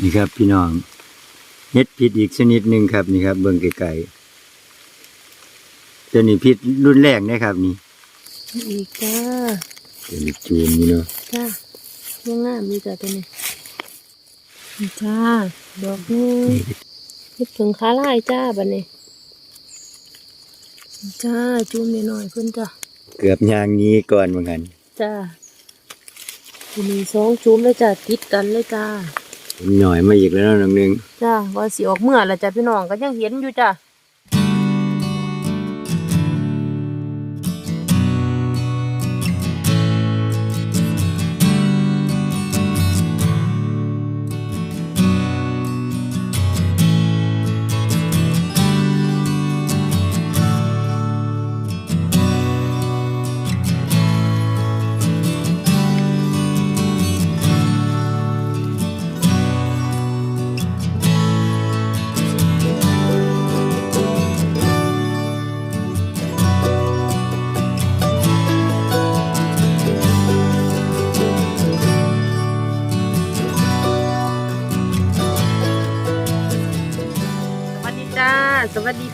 นี่ครับพี่น้องเฮ็ดพิษอีกชนิดหนึ่งครับนี่ครับ เบิ่งไกลๆตัวนี้พิษรุนแรงนะครับนี่อีกจ้าตัวนี้จูนนี่เนาะจ้ายังงามมีจ้าตัวนี้นี่จ้าดอกนึงนี่เฮ็ดถึงขาลายจ้าบัดนี้นี่จ้าจุ่มหน่อยๆเพิ่นจ้าเกือบยางนี้ก่อนเหมือนกันจ้าทีนี้สองจุ่มแล้วจ้าติดกันเลยจ้า หน่อยมาอีกแล้วน้องหนึงจ้าว่าสิออกเมื่อแล้วจ้ะพี่น้องก็ยังเห็นอยู่จ้า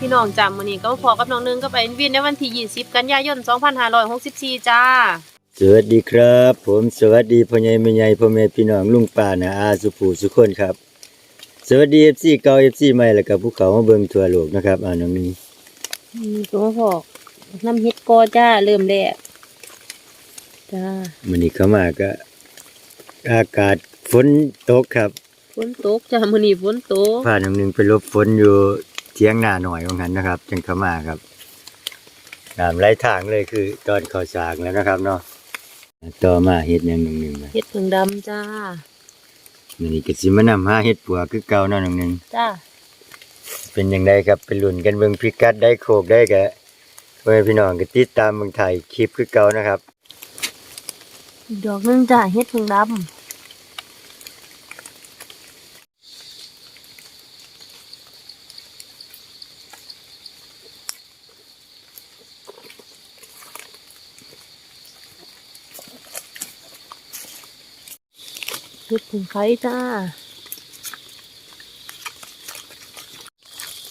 พี่น้องจ้ามื้อนี้ก็พอกับน้องนึงก็ไปวินในวันที่20กันยายน 2564 จ้า สวัสดีครับ ผมสวัสดีพ่อใหญ่แม่ใหญ่พ่อแม่พี่น้องลุงป้านาอาสุภูสุขคนครับ สวัสดี FC เก่า FC ใหม่แล้วก็ภูเขามาเบิ่งทั่วโลกนะครับอ่าน้องหนึงมีตัวพอกน้ำเฮ็ดกอจ้าเริ่มแรกจ้ามื้อนี้เข้ามาก็ อากาศฝนตกครับฝนตกจ้ามื้อนี้ฝนตกพาน้องหนึงไปหลบฝนอยู่ เทียงนาหน่อยว่างั้นนะครับจังเข้ามาครับน้ำไหลทางเลยคือตอนเข้าสางแล้วนะครับเนาะต่อมาเฮ็ดหยังน้องหนึงนะเฮ็ดผึ่งดำจ้ามื้อนี้ก็สิมานำหาเฮ็ดปัวคือเก่าเนาะน้องหนึงจ้าเป็นยังไงครับเป็นลุ่นกันเบิ่งพิกัดได้โคกได้กะเพื่อนพี่น้องก็ติดตามเมืองไทยคลิปคือเก่านะครับอีกดอกหนึงจ้าเฮ็ดผึ่งดำ เฮ็ดผึ่งไข่จ้า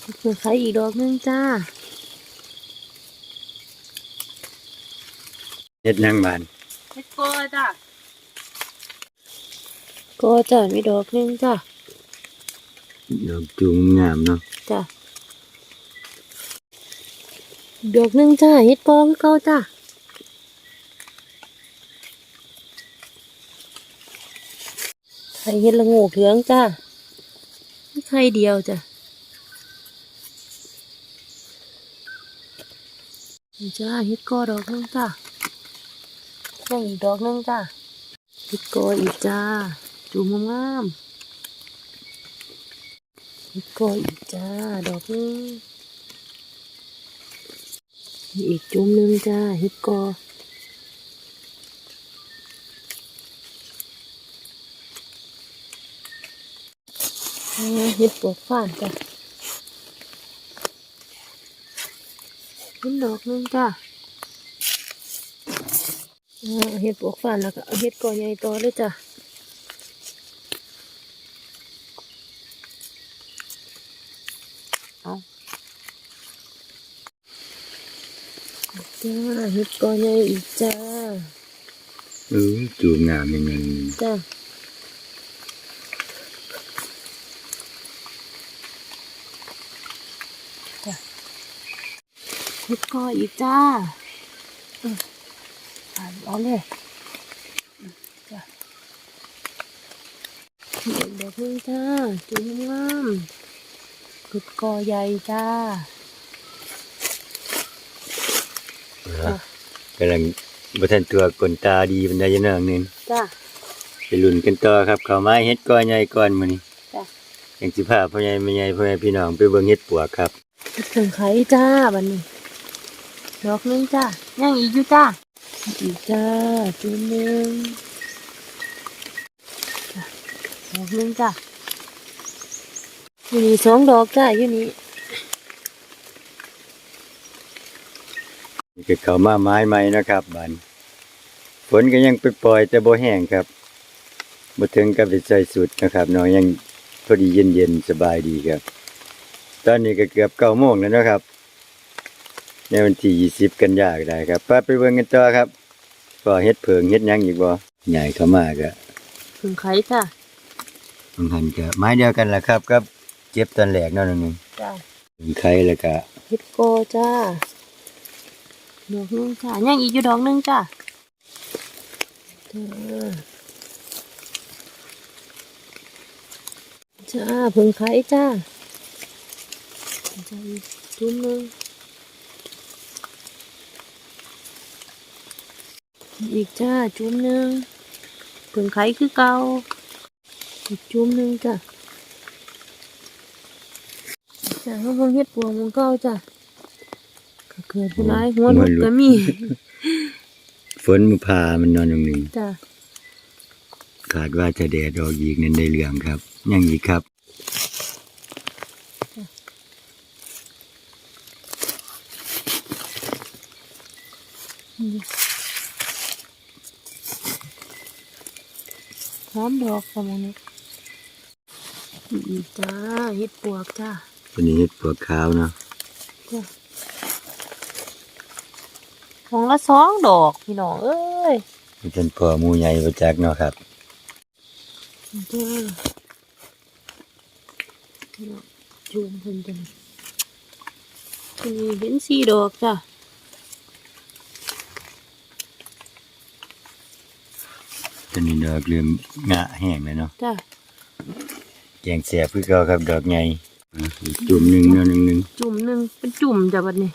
เฮ็ดผึ่งไข่อีกดอกหนึงจ้าเฮ็ดหยังบานเฮ็ดกอจ้าก็จ้ามีดอกหนึงจ้าดอกจูงงามเนาะจ้ะดอกหนึ่งจ้าเฮ็ดกอคือเก่าจ้า ข่เฮ็ดละโงูเหลืองจ้ามีไข่เดียวจ้ะนี่จ้าเฮ็ดกอดอกหนึงจ้ายังอีกดอกหนึงจ้าเฮ็ดกออีกจ้าจุ่มงามๆเฮ็ดกออีกจ้าดอกนึงมีอีกจุ่มหนึงจ้าเฮ็ดกอ เฮ็ดปวกฟ้านจ้ะเห็นดอกหนึงจ้าอ่าเฮ็ดปวกฟ้านแล้วก็เอาเฮ็ดกอใหญ่ต่อเลยจ้ะจ้าเฮ็ดกอใหญ่อีกจ้าเออจูงงามยังไงจ้าจ้า เฮ็ดกออีกจ้าเอออ่านเอาเลยอืมจ้าเด็กเด็กนึงจ้าจุ่มงามเฮ็ดกอใหญ่จ้ากำลังบ่ทันตัวกลตาดีปานใดอยู่เนาะน้องหนึงจ้าไปลุ่นกันต่อครับเข้ามาเฮ็ดก้อนใหญ่ก่อนมื้อนี้จ้ะจังสิพาพ่อใหญ่แม่ใหญ่พ่อแม่พี่น้องไปเบิ่งเฮ็ดปัวกครับเฮ็ดถึงไข่จ้าบัดนี้ ดอกหนึงจ้ายังอีกอยู่จ้าอีกจ้าจุ่มหนึงจ้ะดอกหนึงจ้าอยู่นี่สองดอกจ้าอยู่นี่ก็เข้ามาไม้ใหม่นะครับบัดฝนก็ยังไปปล่อยๆแต่บ่แห้งครับบ่ถึงกับได้ใส่สุดนะครับเนาะยังพอดีเย็นๆสบายดีครับ ตอนนี้ก็เกือบเก้าโมงแล้วเนาะครับ ในวันที่ยี่สิบกันยายนได้ครับไปไปเบิ่งกันต่อครับก็เฮ็ดเพิงเฮ็ดหยังอีกบ่ใหญ่เข้ามาก็ถึงไข่จ้าบางหันก็ไม้เดียวกันล่ะครับกับเจ็บตอนแรกเนาะนึงจ้าถึงไข่แล้วก็เฮ็ดโกจ้าดอกหนึงจ้ายังอีกอยู่ดอกหนึงจ้าจ้าจ้าเพิ่งไข่จ้าจ้าอีกจุ่มหนึง อีกจ้าจุ่มหนึงเพิ่งไข่คือเก่าอีกจุ่มหนึงจ้าจ้าเขาเพิ่งเฮ็ดปวงของเก่าจ้าก็เกิดผู้ร้ายหัวลุกก็มีฝนมือพามันนอนตรงนี้จ้าขาดว่าจะแดดออกอีกนั่นได้เรื่องครับยังอีกครับห อมดอกประมาณนี้อีกจ้าเฮ็ดปวกจ้าตัวนี้เฮ็ดปวกขาวเนาะจ้าของละสองดอกพี่น้องเอ้ยมันเป็นพ่อหมูใหญ่ประจักเนาะครับจ้าจูมเพิ่นจังทีนี้เห็นสี่ดอกจ้า ตัวนี้ดอกเริ่มงะแห้งแล้วเนาะจ้าแกงแสบคือเก่าครับ ดอกใหญ่อะอีกจุ่มหนึ่งเนาะหนึ่งหนึ่งจุ่มหนึ่งเป็นจุ่มจ้ะบัดนี้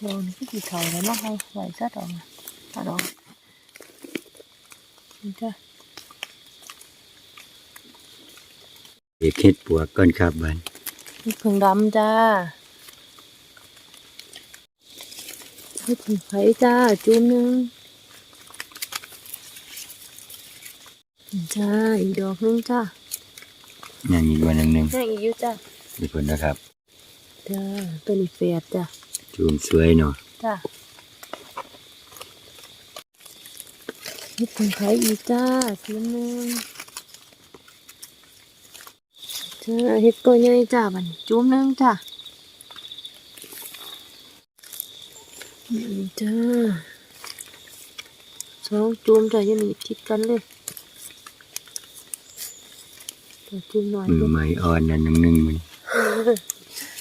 โดนที่กี่เท่าแล้วเนาะให้ไหวซะดอกนะเอาดอกนี่ จ้ะเอกเฮ็ดปวกก่อนครับบันนี่ผึ่งดำจ้าให้ผึ่งไผ่จ้า จุ่มหนึ่งจ้า อีกดอกหนึงจ้ายังอีกวันหนึ่งหนึ่งนั่งอีกอยู่จ้ามีคนนะครับ จ้าตัวนี้แฝดจ้าจุ่มสวยเนาะจ้า ให้ผึ่งไผ่อีกจ้าจุ่มหนึ่งจ้าเฮ็ดตัวใหญ่จ้าบัดนจุ่มหนึ่งจ้านี่จ้าสองจุ่มจ้าอยังนี่ทิดกันเลยจ้าจุ่มหน่อยมือเดียวใหม่อ่อนนั่นหนึ่งหนึ่งมัน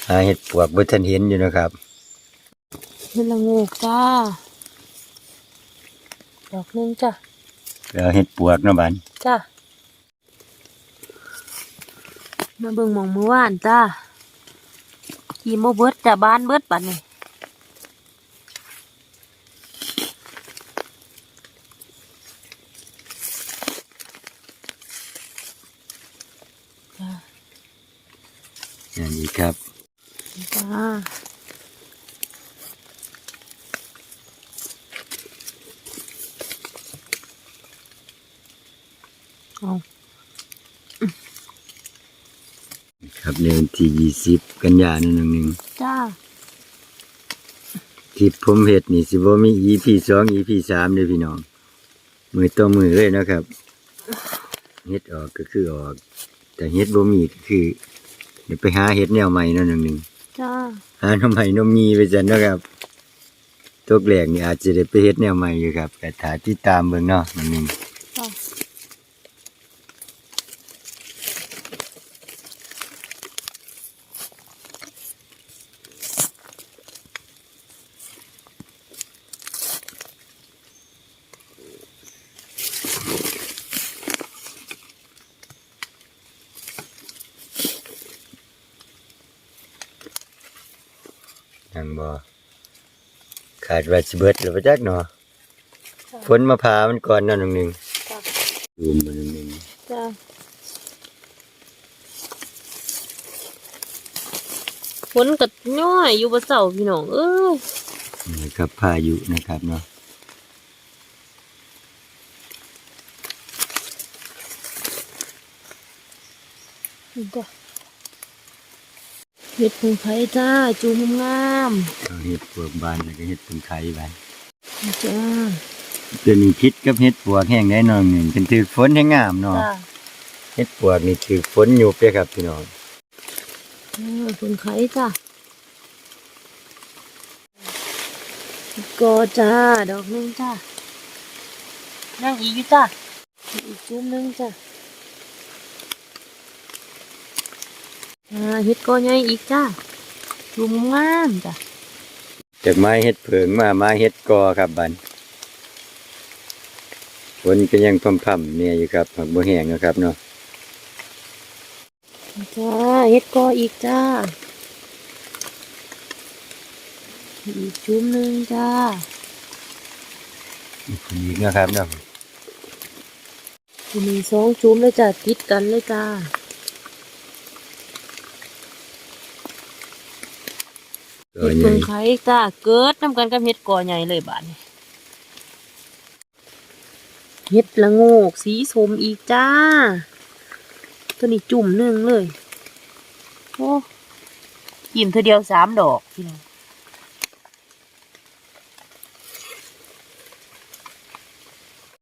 หาเฮ็ดปวกบ่ทันเห็นอยู่นะครับเฮ็ดละโงกจ้าดอกหนึงจ้าแล้วเฮ็ดปวกเนาะบันจ้ามาเบิ่งหมองมือว่านจ้าขี่โมเบิดจ้าบ้านเบิดปัดนี่จ้านั่นอีกครับ จ้าเอา ครับในวันที่ยี่สิบกันยายนนหนึ่งหนึ่งจ้าคลิปผมเฮ็ดนี่สิบ่มี EP สอง EP สามเด้อพี่น้อง มือต่อมือเลยเนาะครับเฮ็ดออกก็คือออก แต่เฮ็ดบ่มีก็คือเดี๋ยวไปหาเฮ็ดแนวใหม่เนาะหนึ่งหนึ่งจ้าหาหน่อใหม่หน่อมีไปจันเนาะครับตกแรกนี่อาจจะได้ไปเฮ็ดแนวใหม่อยู่ครับแต่ถ้าติดตามเบิ่งเนาะหนึ่งหนึ่ง จ้ายังบ่ขาดว่าสิเบิดแล้วบ่จักเนาะฝนมาพามันก่อนเนาะหนึ่งหนึ่งจ้าดูมมาหนึ่งหนึ่งจ้าฝนกัดย่อยอยู่บนเสาพี่น้องเอ้ยนี่ครับพายุนะครับเนาะมนี่จ้ะ เห็ดผงไผ่จ้าจูงงามเอาเห็ดปวกบานแล้วก็เห็ดเป็นไข่บานๆนี่จ้าตัวนี้พิษกับเห็ดปวกแห้งได้หน่อยหนึ่งเป็นถือฝนให้งามเนาะจ้าเห็ดปวกนี่ถือฝนอยู่เด้อครับพี่น้องเออผงไผ่จ้าก็จ้าดอกหนึงจ้านั่งอีกอยู่จ้าอีกจุ่มหนึงจ้าอ่า เห็ดกอใหญ่อีกจ้าจุ่มงามจ้าจากไม้เห็ดเผิงมาไม้เห็ดกอครับบันฝนก็ยังพร่ำๆเนี่ยอยู่ครับผักบัวแห้งนะครับเนาะจ้าเฮ็ดกออีกจ้าอีกจุ่มหนึ่งจ้าอีกนะครับเนาะมีสองจุ่มเลยจ้าติดกันเลยจ้า ตัว เฮ็ดใหญ่เพิ่งไข่จ้าเกิดน้ำกันกับเฮ็ดกอใหญ่เลยบาดนี้เฮ็ดละโงกสีสมอีกจ้า ตัวนี้จุ่มหนึ่งเลย โอ้ยิ้มเธอเดียวสามดอกพี่น้อง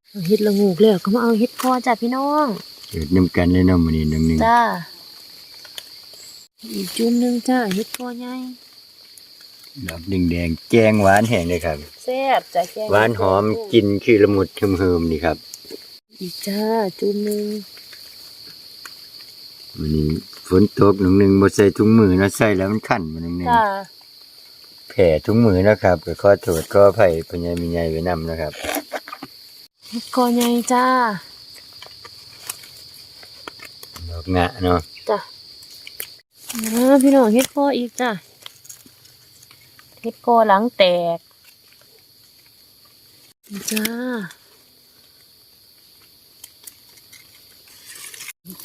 เอาเฮ็ดละโงกแล้วก็มาเอาเฮ็ดกอจ้าพี่น้องเกิดน้ำกันเลยเนาะมันนี่นึงนึงจ้าอีกจุ่มหนึ่งจ้าเฮ็ดกอใหญ่ ดอกแดงๆแจงหวานแห้งเลยครับ แซ่บจ้าแกงหวานหอมกินคือละมุดเฮิมๆนี่ครับ อีกจ้าจุ่มหนึ่งวันนี้ฝนตกหนึ่งหนึ่งบ่ใส่ถุงมือเนาะใส่แล้วมันคันมันหนึ่งหนึ่งจ้าแผ่ถุงมือนะครับก็ขอโทษขออภัยพญามีใหญ่ไว้นำนะครับเฮ็ดกอใหญ่จ้าดอกงะเนาะจ้าอ่าพี่น้องเฮ็ดกออีกจ้า เฮ็ดกหลังแตกจ้า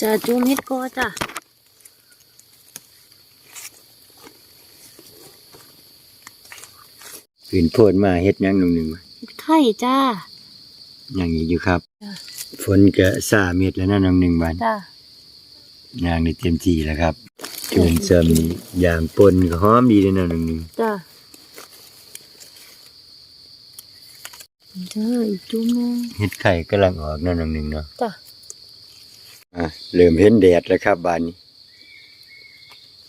จ้าจุ่มเฮ็ดกจ้าขืนโพดมาเฮ็ดยังหนึ่งหนึ่งไข่จ้าอยังอีกอยู่ครับ ฝนก็สาเม็ดแล้วนะน้องหนึ่งบานจ้ายางในเต็มที่แล้วครับเกินเสริมนี่ยางปนก็หอมดีเลยนะน้องหนึ่งจ้า จ้าอีกจุ่มหนึงเฮ็ดไข่กำลังออกนะน้องหนึ่งเนาะจ้าอะเริ่มเห็นแดดแล้วครับบานนี้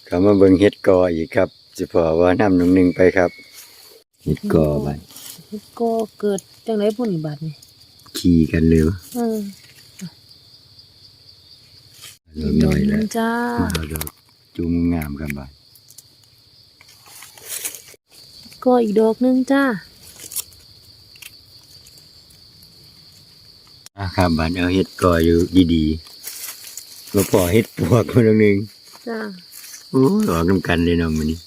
เขามาเบิ่งเฮ็ดกออีกครับสิพอว่าน้ำน้องหนึ่งไปครับเฮ็ดกอบานเฮ็ดกอเกิดจังไดพุ่นบาดนี่ขี่กันเลยเออดอกน้อยแล้วจ้ามาเอาดอกจุงงามกันบานก็อีกดอกหนึงจ้า อะ ครับบานเอาเฮ็ดกออยู่ดีๆมาพอเฮ็ดปวกคนหนึ่งจ้าโอ้ยออกน้ำกันเลยน้องมันนี่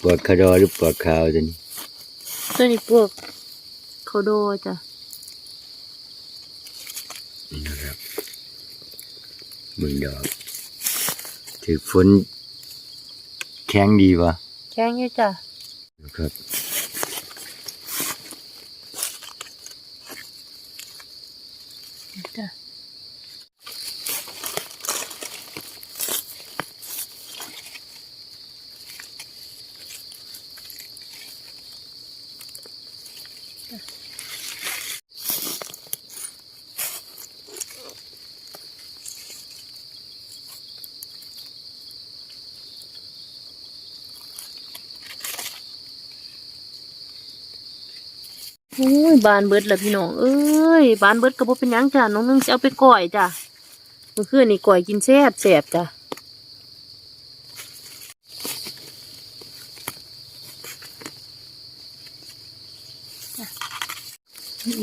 ปวกคาดอหรือปวกขาวจันตัวนี้พวกเขาโดจ้ะนี่นะครับมึงดอกถือฝนแข็งดีวะแข็งอยู่จ้ะนะครับ อ้ยบานเบิดแล้วพี่น้องเอ้ยบานเบิดก็บ่เป็นหยังจ้ะน้องนึงจะเอาไปก่อยจ้ะเมื่อคืนนี่ก่อยกินแซ่บแซ่บจ้ะ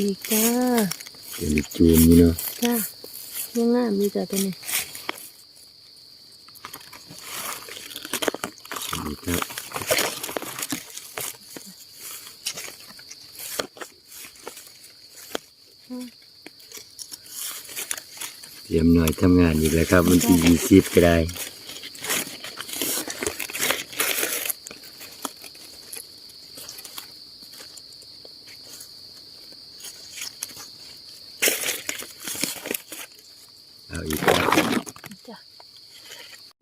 อีกจ้าเป็นจูนนี่เนาะจ้ายังงามดีจ้ะตัวนี้นี่ครับ เตรียมหน่อยทำงานอีกแล้วครับวันที่ยี่สิบก็ได้ เอา อีกครับ จ้ะ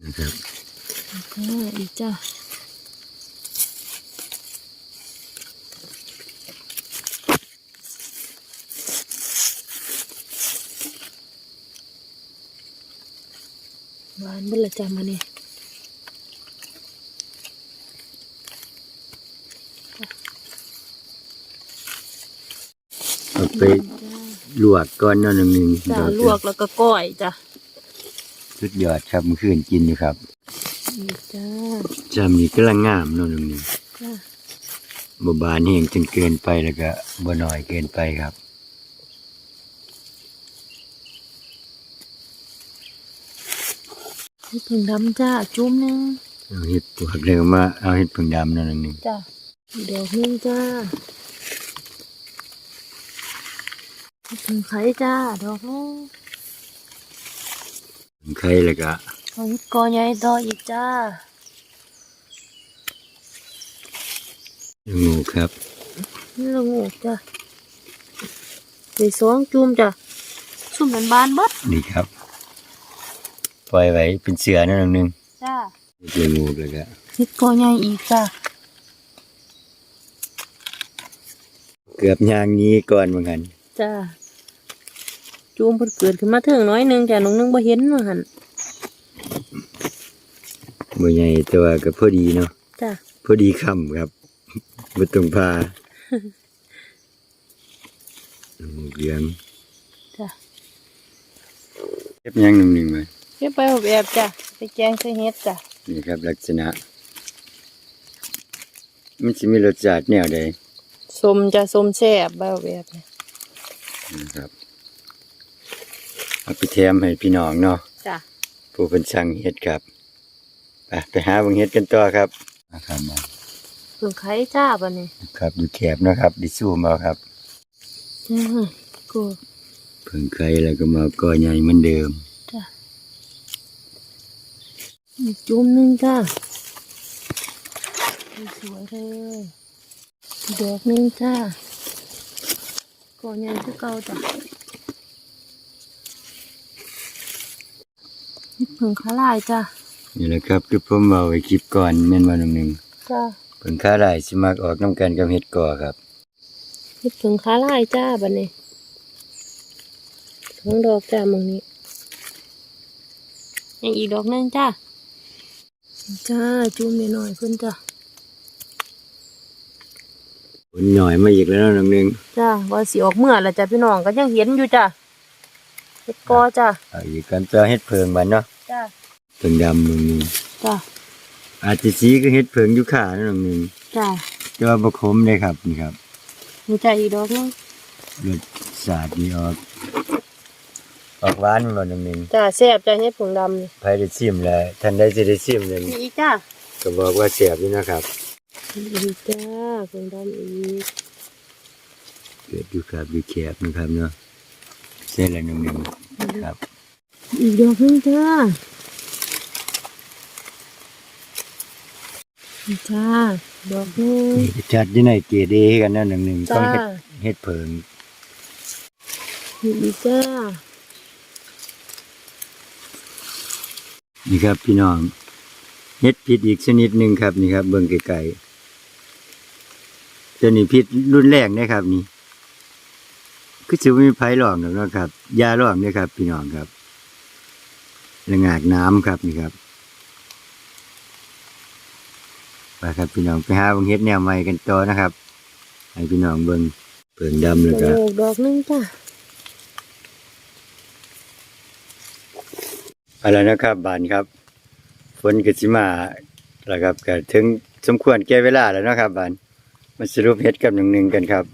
นะครับ จ้าอีกจ้าหวานเบิ่ละ จ้ามาเนี่ยเอาไปลวกก่อนเนาะหนึ่งหนึ่งจ้าลวกแล้วก็ก้อยจ้ะสุดยอดครับเมื่อคืนกินอยู่ครับนี่จ้าจำนี่กำลังงามเนาะหนึ่งหนึ่งจ้าบ่บานแห้งจนเกินไปแล้วก็บ่น้อยเกินไปครับ นี่ผึ่งดำจ้าจุ่มนึงเอาเห็ดปวกเลยมาเอาเห็ดผึ่งดำนาะหนึ่งหนึ่งจ้าดอกนึงจ้านี่ผึ่งไข่จ้าดอกนึงผึ่งไข่แล้วก็เอาเห็ดกอใหญ่ต่ออีกจ้างูครับนี่ละงูจ้าไปสองจุ่มจ้าซุ่มเป็นบานบิดนี่ครับ ล่อยไว้เป็นเสือเนาะหนึ่งหนึ่งจ้าเลี้ยงงูแล้วก็เห็ดกอใหญ่อีกจ้าเกือบย่างนี้ก่อนเหมือนกันจ้าจุ่มเพิ่นเกิดขึ้นมาเถิงน้อยหนึงจ้าน้องนึงบ่เห็นว่าหั่นบ่ใหญ่แต่ว่าก็พอดีเนาะจ้าพอดีคำครับบ่ต้องพาหมูเหลืองจ้าเก็บย่างหนึ่งหนึ่งไว้เก็บไปเอาแบบจ้าไปแกงใส่เห็ดจ้านี่ครับลักษณะ มันสิมีรสชาติแนวใดสมจ้าสมแซ่บไปเอาแบบนี้นะครับเอาไปแถมให้พี่น้องเนาะจ้าผู้เป็นสั่งเฮ็ดครับไปไปหาเบิ่งเฮ็ดกันต่อครับนะครับมาเพิ่งไข่จ้าบัดนี้ครับอยู่แคบเนาะครับดิสู้มาครับจ้ากู เพิ่งไข่แล้วก็มาก่อใหญ่เหมือนเดิม จ้าอีกจุ่มหนึงจ้าสวยเลยดอกหนึงจ้าก่อนใหญ่คือเก่าจ้าเห็ดเพิ่งขาลายจ้านี่แหละครับคือผมเอาไว้คลิปก่อนแม่นว่าหนึ่งหนึ่งจ้าเพิ่งค่าได้สิมักออกน้ำกันกับเฮ็ดก่อครับเห็ดเพิ่งขาลายจ้าบัดนี้สองดอกจ้าหมองนี้ยังอีกดอกหนึงจ้า จ้าจุ่มหน่อยๆเพิ่นจ้าผลหน่อยมาอีกแล้วเนาะหนึ่งหนึ่งจ้าว่าสิออกเมื่อละจ้ะพี่น้องก็ยังเห็นอยู่จ้ะเฮ็ดกอจ้ะเอาอีกกันต่อเฮ็ดเพิงบัดเนาะจ้าเพิงดำหนึ่งหนึ่งจ้าอาจจะสีก็เฮ็ดเพิงอยู่ขาเนาะหนึ่งหนึ่งจ้าแต่ว่าบ่คมเลยครับนี่ครับมีจ้าอีกดอกหนึงรสชาตินี่ออก ออกหวานบ่หนึ่งหนึ่งจ้าแซ่บจ้ะเฮ็ดผงดำนี่ใครได้ชิมแล้วท่านได้สิได้ชิมเลยมีอีกจ้าก็บอกว่าแซ่บอยู่นะครับมีอีกจ้าผงดำอีกเกิดอยู่ครับอยู่แคบนะครับเนาะเส้นละหนึ่งหนึ่งครับ อีกดอกหนึงจ้านี่จ้าดอกหนึงนี่ก็จัดอยู่ในเกรดเอกันเนาะหนึ่งหนึ่งต้อจ้างเฮ็ดเฮ็ดเพิงมีอีกจ้า นี่ครับพี่น้องเฮ็ดพิษอีกชนิดหนึ่งครับนี่ครับ เบิ่งไกลๆตัวนี้พิษรุ่นแรกนะครับนี่คือจะมีไผหลอกหรอกนะครับยาหลอกเนี่ยครับ พี่น้องครับระงากน้ำครับนี่ครับไปครับ พี่น้องไปหาบิ่งเฮ็ดแนวใหม่กันต่อนะครับ ให้พี่น้องเบิ่งเปิงดำแล้วก็ดอกดอกนึงจ้า อาละนะครับบานครับฝนก็สิมาแล้วครับก็ถึงสมควรแก่เวลาแล้วเนาะครับบานมาสรุปเฮ็ดกับหนึ่งหนึ่งกันครับ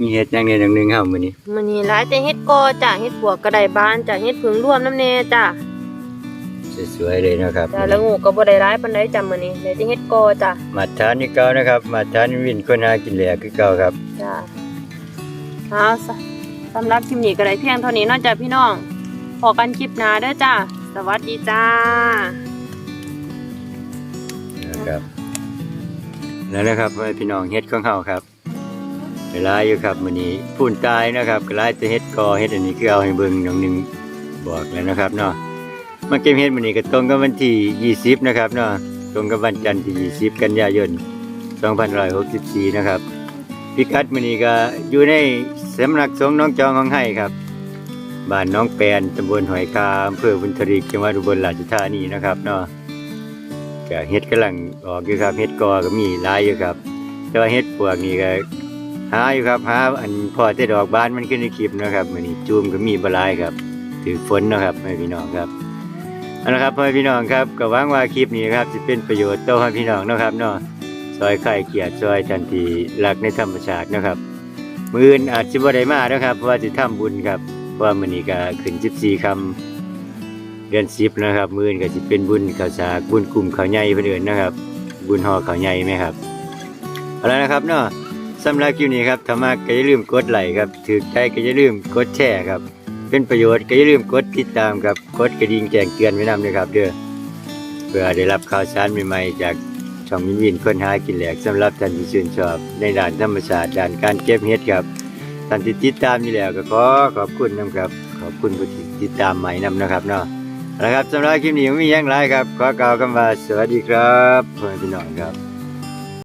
มีเฮ็ดหยังในหนึ่งหนึ่งเฮามื้อนี้มันนี่หลายแต่เฮ็ดกอจ้ะเฮ็ดบวกกระไดบานจ้ะเฮ็ดผึ่งร่วมน้ำแน่จ้ะสวยๆเลยเนาะครับจ้ะแล้วงูก็บ่ได้ร้ายปานใดจ้ะมื้อนี้ได้แต่เฮ็ดกอจ้ะมาทานนี่เก่านะครับมาทานวินคนหากินแหลกคือเก่าครับจ้ะเอาซะสำหรับคลิปนี้ก็ได้เพียงเท่านี้เนาะจ้ะพี่น้อง พอกันคลิปหน้าเด้อจ้ะสวัสดีจ้า นะครับแล้วนะครับพี่น้องเฮ็ดของเฮาครับไปก็หลาอยู่ครับมื้อนี้พูนตายนะครับก็หลายแต่เฮ็ดกอเฮ็ดอันนี้คือเอาให้เบิ่งน้องหนึงบอกแล้วนะครับเนาะมาเก็บเฮ็ดมื้อนี้ก็ตรงกับวันที่20นะครับเนาะตรงกับวันจันทร์ที่ 20 กันยายน2564นะครับพิกัดมื้อนี้ก็อยู่ในสำนักสงฆ์น้องจองของไห้ครับ บ้านน้องแปนตำบลหอยคาอำเภอบุญทริกจังหวัดอุบลราชธานีนะครับเนาะก็เฮ็ดกำลังออกอยู่ครับเฮ็ดกอก็มีหลายอยู่ครับ แต่ว่าเฮ็ดปวกนี่ก็หาอยู่ครับหาอันพอแต่ดอกบานมันขึ้นในคลิปนะครับมื้อนี้จูมก็มีบ่หลายครับถือฝนนะครับให้พี่น้องครับเอาละครับพ่อแม่พี่น้องครับก็หวังว่าคลิปนี้ครับจะเป็นประโยชน์ต่อพี่น้องนะครับเนาะซอยไข่เกียรติซอยทันทีรักในธรรมชาตินะครับ มื้อนอาจสิบ่ได้มานะครับเพราะว่าสิทำบุญครับ ว่ามื้อนี้ก็ขึ้น14ค่ำเดือน10นะครับ มื่นก็สิเป็นบุญข้าวสากบุญกลุ่มข้าวใหญ่เพิ่นเอิ้นนะครับ บุญหอข้าวใหญ่ไหมครับเอาละนะครับเนาะสำหรับคลิปนี้ครับถ้ามาก็อย่าลืมกดไลค์ครับถือใจก็อย่าลืมกดแชร์ครับ เป็นประโยชน์ก็อย่าลืมกดติดตามครับกดกระดิ่งแจ้งเตือนไว้นำด้วยครับเด้อเพื่อได้รับข่าวสารใหม่ๆจากช่องมินวินค้นหากินแหลกสำหรับท่านที่ชื่นชอบในด้านธรรมชาติด้านการเก็บเห็ดครับ ท่านที่ติดตามอยู่แล้วก็ขอขอบคุณนะครับ ขอบคุณผู้ที่ติดตามใหม่นํนะครับเนาะนะครับสำหรับคลิปนี้ไม่มีอย่างไรครับ ขอกล่าวคำว่าสวัสดีครับเพื่อนพี่น้องครับ